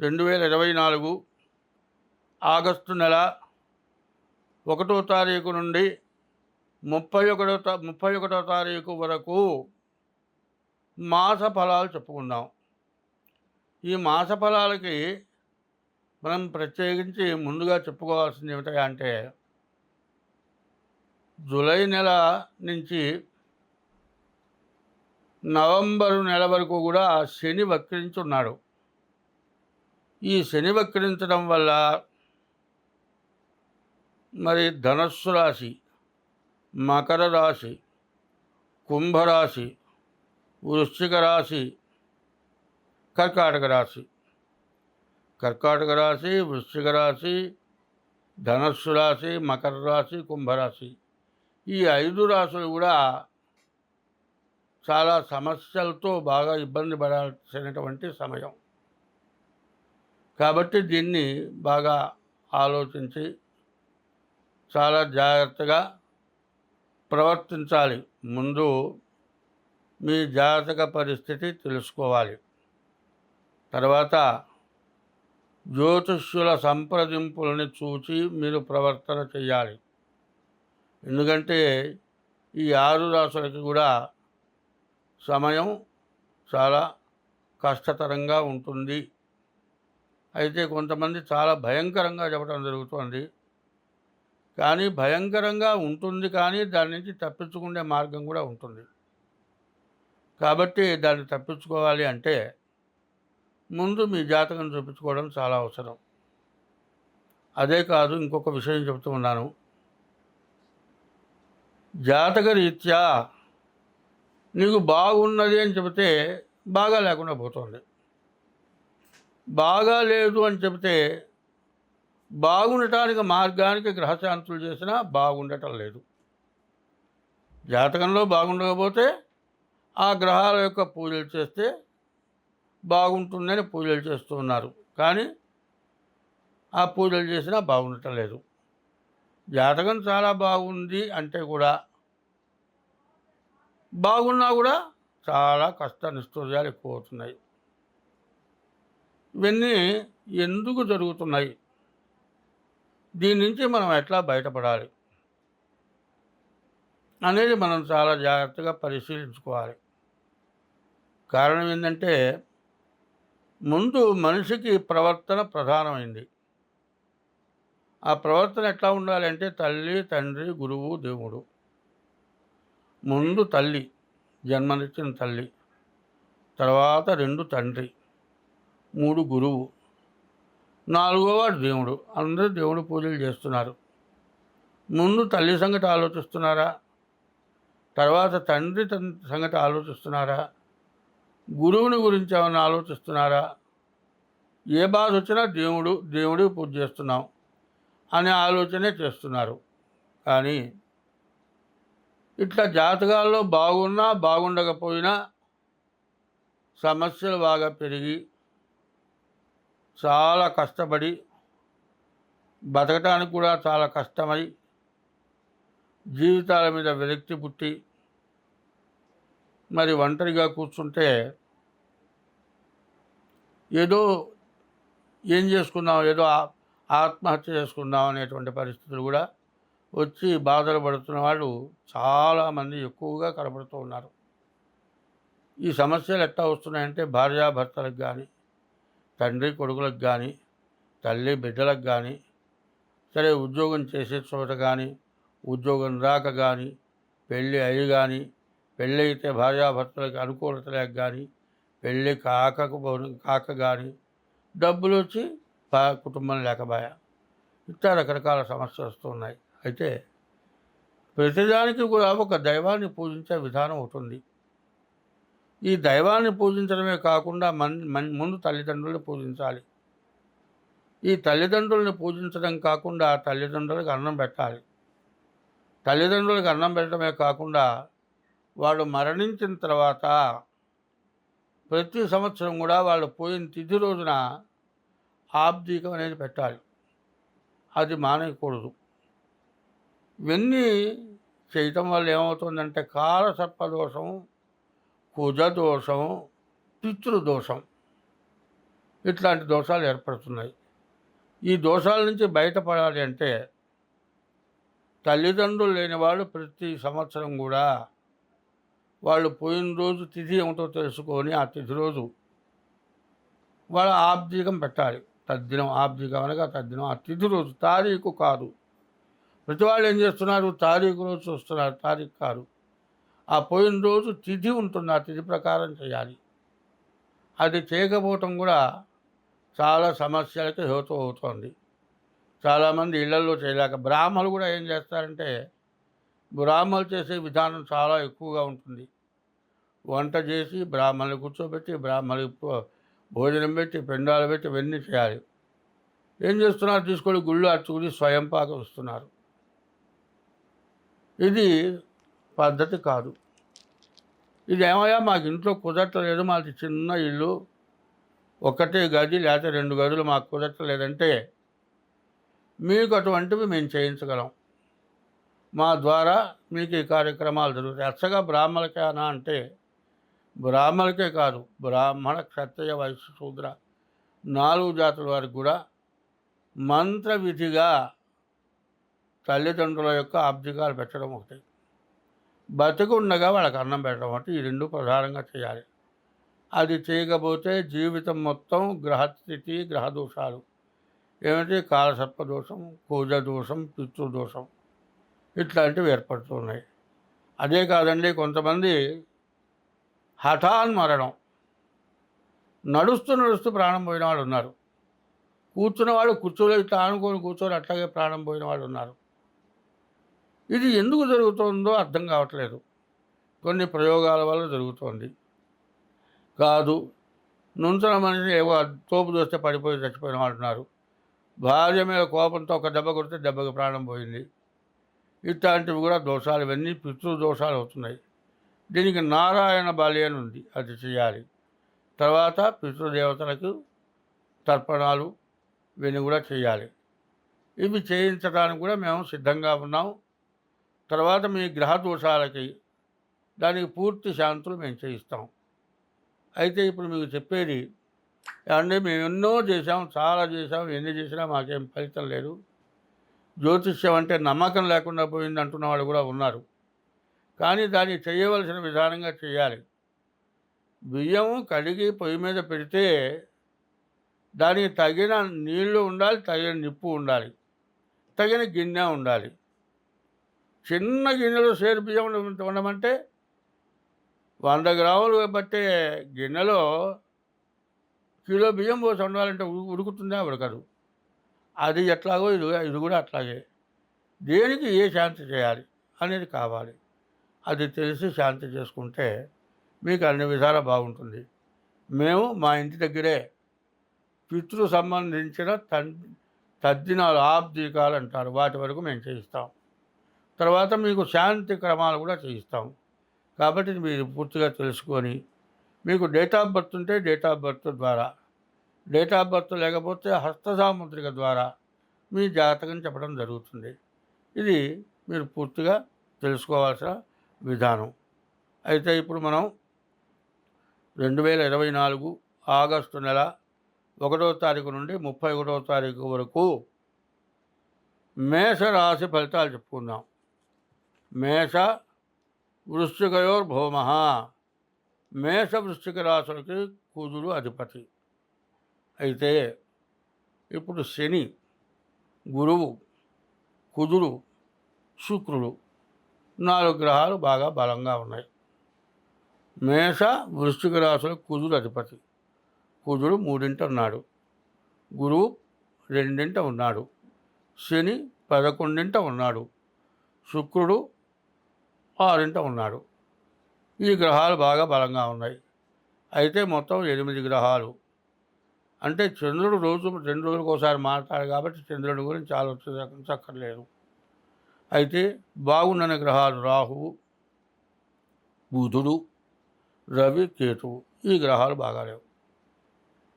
రెండు వేల ఇరవై నాలుగు ఆగస్టు నెల ఒకటో తారీఖు నుండి ముప్పై ఒకటో తా- ముప్పై ఒకటో తారీఖు వరకు మాస ఫలాలు చెప్పుకుందాం. ఈ మాస ఫలాలకి మనం ప్రత్యేకించి ముందుగా చెప్పుకోవాల్సింది ఏమిటంటే అంటే జూలై నెల నుంచి నవంబరు నెల వరకు కూడా శని వక్రించున్నాడు ఈ శని వక్రించడం వల్ల మరి ధనస్సు రాశి మకర రాశి కుంభరాశి వృశ్చిక రాశి కర్కాటక రాశి. కర్కాటక రాశి వృశ్చిక రాశి ధనస్సు రాశి మకర రాశి కుంభరాశి. ఈ ఐదు రాశులు కూడా చాలా సమస్యలతో బాగా ఇబ్బంది పడాల్సినటువంటి సమయం. కాబట్టి దీన్ని బాగా ఆలోచించి చాలా జాగ్రత్తగా ప్రవర్తించాలి. ముందు మీ జాతక పరిస్థితి తెలుసుకోవాలి. తర్వాత జ్యోతిష్యుల సంప్రదింపులని చూచి మీరు ప్రవర్తన చేయాలి ఎందుకంటే ఈ ఆరు రాసులకి కూడా సమయం చాలా కష్టతరంగా ఉంటుంది. అయితే కొంతమంది చాలా భయంకరంగా చెప్పడం జరుగుతుంది. కానీ భయంకరంగా ఉంటుంది కానీ దాని నుంచి తప్పించుకునే మార్గం కూడా ఉంటుంది. కాబట్టి దాన్ని తప్పించుకోవాలి అంటే ముందు మీ జాతకం చూపించుకోవడం చాలా అవసరం. అదే కాదు ఇంకొక విషయం చెప్తూ ఉన్నాను. జాతక రీత్యా నీకు బాగున్నది అని చెబితే బాగా లేకుండా పోతుంది. బాగా లేదు అని చెబితే బాగుండటానికి మార్గానికి గ్రహశాంతులు చేసినా బాగుండటం లేదు. జాతకంలో బాగుండకపోతే ఆ గ్రహాల యొక్క పూజలు చేస్తే బాగుంటుందని పూజలు చేస్తూ ఉన్నారు. కానీ ఆ పూజలు చేసినా బాగుండటం లేదు. జాతకం చాలా బాగుంది అంటే కూడా బాగున్నా కూడా చాలా కష్ట నిష్ఠూర్యాలు ఎక్కువ అవుతున్నాయి ఇవన్నీ ఎందుకు జరుగుతున్నాయి? దీని నుంచి మనం ఎట్లా బయటపడాలి? అనేది మనం చాలా జాగ్రత్తగా పరిశీలించుకోవాలి. కారణం ఏంటంటే ముందు మనిషికి ప్రవర్తన ప్రధానమైంది. ఆ ప్రవర్తన ఎట్లా ఉండాలి అంటే తల్లి తండ్రి గురువు దేవుడు. ముందు తల్లి జన్మనిచ్చిన తల్లి తర్వాత రెండు తండ్రి. మూడు గురువు. నాలుగోవాడు దేవుడు. అందరూ దేవుడు పూజలు చేస్తున్నారు. ముందు తల్లి సంగతి ఆలోచిస్తున్నారా? తర్వాత తండ్రి సంగతి ఆలోచిస్తున్నారా? గురువుని గురించి ఏమైనా ఆలోచిస్తున్నారా? ఏ బాధ వచ్చినా దేవుడు దేవుడి పూజ చేస్తున్నాం అనే ఆలోచనే చేస్తున్నారు. కానీ ఇట్లా జాతకాల్లో బాగున్నా బాగుండకపోయినా సమస్యలు బాగా పెరిగి చాలా కష్టపడి బతకటానికి కూడా చాలా కష్టమై జీవితాల మీద విరక్తి పుట్టి మరి ఒంటరిగా కూర్చుంటే ఏదో ఏం చేసుకుందాం ఏదో ఆత్మహత్య చేసుకుందాం అనేటువంటి పరిస్థితులు కూడా వచ్చి బాధలు పడుతున్న వాళ్ళు చాలామంది ఎక్కువగా కనబడుతూ ఉన్నారు. ఈ సమస్యలు ఎట్లా వస్తున్నాయంటే భార్యాభర్తలకు కానీ తండ్రి కొడుకులకు కానీ తల్లి బిడ్డలకు కానీ సరే ఉద్యోగం చేసే చోట కానీ ఉద్యోగం రాక కానీ పెళ్ళి అయి కానీ పెళ్ళి అయితే భార్యాభర్తలకు అనుకూలత లేక కానీ పెళ్ళి కాకకు కాక కానీ డబ్బులు వచ్చి కుటుంబం లేకబాయా ఇట్లా రకరకాల సమస్యలు వస్తున్నాయి అయితే ప్రతిదానికి కూడా ఒక దైవాన్ని పూజించే విధానం ఉంటుంది ఈ దైవాన్ని పూజించడమే కాకుండా మన్ ముందు తల్లిదండ్రుల్ని పూజించాలి. ఈ తల్లిదండ్రుల్ని పూజించడం కాకుండా తల్లిదండ్రులకు అన్నం పెట్టాలి. తల్లిదండ్రులకు అన్నం పెట్టడమే కాకుండా వాళ్ళు మరణించిన తర్వాత ప్రతి సంవత్సరం కూడా వాళ్ళు పోయిన తిథి రోజున ఆబ్దీకం అనేది పెట్టాలి. అది మానేయకూడదు. ఇవన్నీ చేయటం వల్ల ఏమవుతుందంటే కాల సర్పదోషం కుజదోషం పితృదోషం ఇట్లాంటి దోషాలు ఏర్పడుతున్నాయి. ఈ దోషాల నుంచి బయటపడాలి అంటే తల్లిదండ్రులు లేని వాళ్ళు ప్రతి సంవత్సరం కూడా వాళ్ళు పోయిన రోజు తిథి ఏమిటో తెలుసుకొని ఆ తిథి రోజు వాళ్ళ ఆబ్జీకం పెట్టాలి. తద్దినం ఆబ్జీకం అనగా తద్దినం. ఆ తిథి రోజు తారీఖు కాదు. ప్రతి వాళ్ళు ఏం చేస్తున్నారు? తారీఖు రోజు చూస్తున్నారు తారీఖు కాదు. ఆ పోయిన రోజు తిథి ఉంటుంది ఆ తిథి ప్రకారం చేయాలి. అది చేయకపోవటం కూడా చాలా సమస్యలకి హేతు అవుతోంది. చాలామంది ఇళ్ళలో చేయలేక బ్రాహ్మలు కూడా ఏం చేస్తారంటే బ్రాహ్మలు చేసే విధానం చాలా ఎక్కువగా ఉంటుంది. వంట చేసి బ్రాహ్మణులు కూర్చోబెట్టి బ్రాహ్మణులు భోజనం పెట్టి పెండాలు పెట్టి ఇవన్నీ చేయాలి. ఏం చేస్తున్నారు? తీసుకొని గుళ్ళు అర్చుకుని స్వయం పాకం ఇస్తున్నారు. ఇది పద్ధతి కాదు. ఇది ఏమయ్యా మాకు ఇంట్లో కుదరట్లేదు మాది చిన్న ఇల్లు. ఒకటే గది లేకపోతే రెండు గదులు మాకు కుదరట్లేదంటే మీకు అటువంటివి మేము చేయించగలం. మా ద్వారా మీకు ఈ కార్యక్రమాలు జరుగుతాయి. అచ్చగా బ్రాహ్మణకేనా అంటే బ్రాహ్మణకే కాదు బ్రాహ్మణ క్షత్రియ వయస్సు శూద్ర నాలుగు జాతుల వారికి కూడా మంత్ర విధిగా తల్లిదండ్రుల యొక్క ఆబ్జికాలు పెట్టడం ఒకటి. బతికుండగా వాళ్ళకి అన్నం పెట్టడం అంటే ఈ రెండు ప్రధానంగా చేయాలి. అది చేయకపోతే జీవితం మొత్తం గ్రహస్థితి గ్రహదోషాలు. ఏమిటి? కాలసర్ప దోషం కూజ దోషం పితృదోషం ఇట్లాంటివి ఏర్పడుతున్నాయి. అదే కాదండి కొంతమంది హఠాన్ మరణం నడుస్తూ నడుస్తూ ప్రాణం పోయిన వాళ్ళు ఉన్నారు. కూర్చున్న వాళ్ళు కూర్చోలే ఇట్లా ఆనుకొని కూర్చొని అట్లాగే ప్రాణం పోయిన వాళ్ళు ఉన్నారు. ఇది ఎందుకు జరుగుతుందో అర్థం కావట్లేదు. కొన్ని ప్రయోగాల వల్ల జరుగుతోంది. కాదు నుంచిన మనిషి ఏవో తోపు దోస్తే పడిపోయి చచ్చిపోయిన వాళ్ళు ఉన్నారు భార్య మీద కోపంతో ఒక దెబ్బ కొడితే దెబ్బకి ప్రాణం పోయింది. ఇట్లాంటివి కూడా దోషాలు ఇవన్నీ పితృ దోషాలు అవుతున్నాయి. దీనికి నారాయణ బలి అని ఉంది అది చేయాలి. తర్వాత పితృదేవతలకు తర్పణాలు ఇవన్నీ కూడా చేయాలి. ఇవి చేయించడానికి కూడా మేము సిద్ధంగా ఉన్నాం. తర్వాత మీ గ్రహ దోషాలకి దానికి పూర్తి శాంతులు మేము చేయిస్తాం. అయితే ఇప్పుడు మీకు చెప్పేది అంటే మేము ఎన్నో చేసాం చాలా చేసాం ఎన్ని చేసినా మాకేం ఫలితం లేదు. జ్యోతిష్యం అంటే నమ్మకం లేకుండా పోయింది అంటున్న వాళ్ళు కూడా ఉన్నారు. కానీ దాన్ని చేయవలసిన విధానంగా చేయాలి. బియ్యం కడిగి పొయ్యి మీద పెడితే దానికి తగిన నీళ్ళు ఉండాలి తగిన నిప్పు ఉండాలి తగిన గిన్నె ఉండాలి. చిన్న గిన్నెలో సేరు బియ్యం ఉండమంటే వంద గ్రాములు పట్టే గిన్నెలో కిలో బియ్యం పోసి ఉండాలంటే ఉడుకుతుందే ఉడుకుతుందా ఉడకదు. అది ఎట్లాగో ఇది ఇది కూడా అట్లాగే. దేనికి ఏ శాంతి చేయాలి అనేది కావాలి. అది తెలిసి శాంతి చేసుకుంటే మీకు అన్ని విధాలా బాగుంటుంది. మేము మా ఇంటి దగ్గరే పితృ సంబంధించిన తద్దినాలు ఆబ్దీకాలు అంటారు. వాటి వరకు మేము చేయిస్తాం. తర్వాత మీకు శాంతి క్రమాలు కూడా చేయిస్తాం కాబట్టి మీరు పూర్తిగా తెలుసుకొని మీకు డేట్ ఆఫ్ బర్త్ ఉంటే డేట్ ఆఫ్ బర్త్ ద్వారా డేట్ ఆఫ్ బర్త్ లేకపోతే హస్తసాముద్రిక ద్వారా మీ జాతకం చెప్పడం జరుగుతుంది. ఇది మీరు పూర్తిగా తెలుసుకోవాల్సిన విధానం. అయితే ఇప్పుడు మనం రెండు వేల ఇరవై నాలుగు ఆగస్టు నెల ఒకటో తారీఖు నుండి ముప్పై ఒకటో తారీఖు వరకు మేష రాశి ఫలితాలు చెప్పుకుందాం. మేష వృశ్చికయోర్ భౌమ మేష వృశ్చిక రాశులకి కుజుడు అధిపతి. అయితే ఇప్పుడు శని గురువు కుజుడు శుక్రుడు నాలుగు గ్రహాలు బాగా బలంగా ఉన్నాయి. మేష వృశ్చిక రాశుల కుజుడు అధిపతి. కుజుడు మూడింట ఉన్నాడు. గురువు రెండింట ఉన్నాడు. శని పదకొండింట ఉన్నాడు. శుక్రుడు ఆరింట ఉన్నాడు. ఈ గ్రహాలు బాగా బలంగా ఉన్నాయి. అయితే మొత్తం ఎనిమిది గ్రహాలు. అంటే చంద్రుడు రోజు రెండు రోజులకు ఒకసారి మాట్లాడు కాబట్టి చంద్రుడి గురించి ఆలోచించక్కర్లేదు అయితే బాగుండని గ్రహాలు రాహువు బుధుడు రవి కేతువు. ఈ గ్రహాలు బాగాలేవు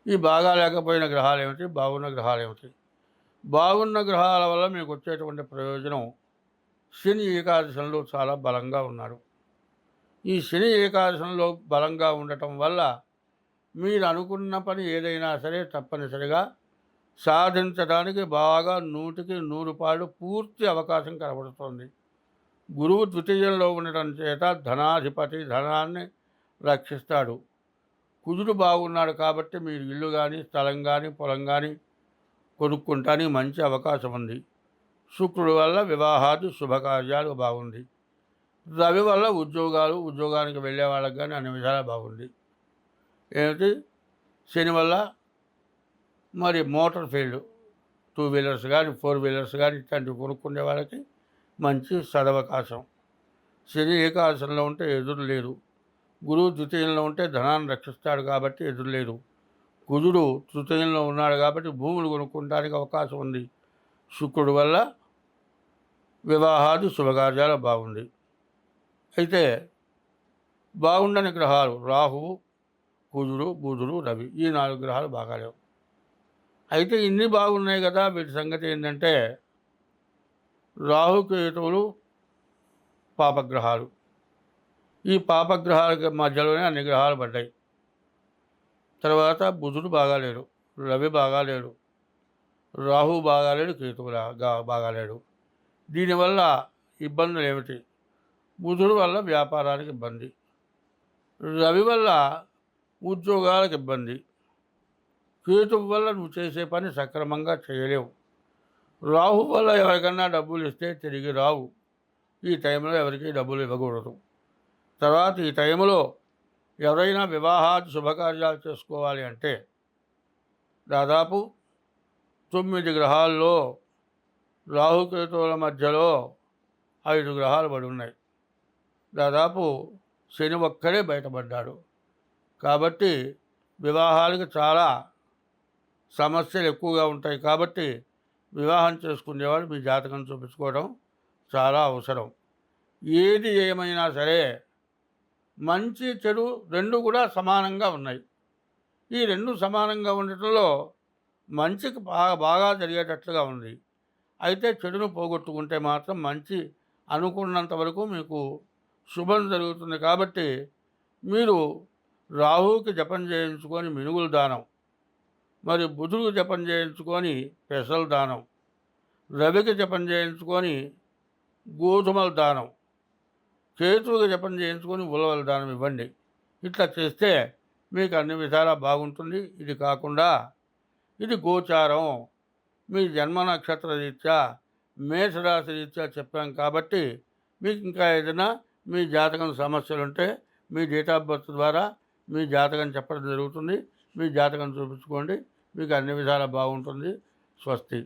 ఈ బాగా లేకపోయిన గ్రహాలు ఏమిటి? బాగున్న గ్రహాలు ఏమిటి? బాగున్న గ్రహాల వల్ల మీకు వచ్చేటువంటి ప్రయోజనం శని ఏకాదశంలో చాలా బలంగా ఉన్నారు. ఈ శని ఏకాదశంలో బలంగా ఉండటం వల్ల మీరు అనుకున్న పని ఏదైనా సరే తప్పనిసరిగా సాధించడానికి బాగా నూటికి నూరు పాళ్ళు పూర్తి అవకాశం కనబడుతోంది. గురువు ద్వితీయంలో ఉండటం చేత ధనాధిపతి ధనాన్ని రక్షిస్తాడు. కుజుడు బాగున్నాడు కాబట్టి మీరు ఇల్లు కానీ స్థలం కానీ పొలం కానీ కొనుక్కుంటానికి మంచి అవకాశం ఉంది. శుక్రుడు వల్ల వివాహాది శుభకార్యాలు బాగుంది రవి వల్ల ఉద్యోగాలు ఉద్యోగానికి వెళ్ళే వాళ్ళకి కానీ అన్ని విధాలు బాగుంది ఏమిటి? శని వల్ల మరి మోటార్ ఫీల్డ్ టూ వీలర్స్ కానీ ఫోర్ వీలర్స్ కానీ ఇట్లాంటివి కొనుక్కునే వాళ్ళకి మంచి సదవకాశం. శని ఏకాశంలో ఉంటే ఎదురు లేదు గురువు ద్వితీయంలో ఉంటే ధనాన్ని రక్షిస్తాడు కాబట్టి ఎదురు లేదు కుజుడు తృతీయంలో ఉన్నాడు కాబట్టి భూములు కొనుక్కోవడానికి అవకాశం ఉంది. శుక్రుడు వల్ల వివాహాది శుభకార్యాలు బాగుంది అయితే బాగుండని గ్రహాలు రాహువు కుజుడు బుధుడు రవి ఈ నాలుగు గ్రహాలు బాగాలేవు అయితే ఇన్ని బాగున్నాయి కదా వీటి సంగతి ఏంటంటే రాహుకేతువులు పాపగ్రహాలు. ఈ పాపగ్రహాల మధ్యలోనే అన్ని గ్రహాలు పడ్డాయి. తర్వాత బుధుడు బాగాలేడు రవి బాగాలేడు రాహు బాగాలేడు కేతువు బాగాలేడు దీనివల్ల ఇబ్బందులు ఏమిటి బుధుడు వల్ల వ్యాపారానికి ఇబ్బంది. రవి వల్ల ఉద్యోగాలకు ఇబ్బంది. కేతు వల్ల నువ్వు చేసే పని సక్రమంగా చేయలేవు. రాహు వల్ల ఎవరికన్నా డబ్బులు ఇస్తే తిరిగి రావు. ఈ టైంలో ఎవరికి డబ్బులు ఇవ్వకూడదు. తర్వాత ఈ టైంలో ఎవరైనా వివాహాది శుభకార్యాలు చేసుకోవాలి అంటే దాదాపు తొమ్మిది గ్రహాల్లో రాహుకేతువుల మధ్యలో ఐదు గ్రహాలు పడి ఉన్నాయి. దాదాపు శని ఒక్కడే బయటపడ్డాడు. కాబట్టి వివాహాలకు చాలా సమస్యలు ఎక్కువగా ఉంటాయి. కాబట్టి వివాహం చేసుకునేవాడు మీ జాతకం చూపించుకోవడం చాలా అవసరం. ఏది ఏమైనా సరే మంచి చెడు రెండు కూడా సమానంగా ఉన్నాయి. ఈ రెండు సమానంగా ఉండటంలో మంచికి బాగా బాగా జరిగేటట్లుగా ఉంది. అయితే చెడును పోగొట్టుకుంటే మాత్రం మంచి అనుకున్నంత వరకు మీకు శుభం జరుగుతుంది కాబట్టి మీరు రాహుకి జపం చేయించుకొని మినుగులు దానం మరి బుధుడు జపం చేయించుకొని పెసలు దానం రవికి జపం చేయించుకొని గోధుమల దానం కేతువుకి జపం చేయించుకొని ఉలవల దానం ఇవ్వండి. ఇట్లా చేస్తే మీకు అన్ని విధాలా బాగుంటుంది. ఇది కాకుండా ఇది గోచారం. మీ జన్మ నక్షత్ర రీత్యా మేషరాశి రీత్యా చెప్పాం కాబట్టి మీకు ఇంకా ఏదైనా మీ జాతకం సమస్యలు ఉంటే మీ డేట్ ఆఫ్ బర్త్ ద్వారా మీ జాతకం చెప్పడం జరుగుతుంది. మీ జాతకం చూపించుకోండి. మీకు అన్ని విధాలా బాగుంటుంది. స్వస్తి.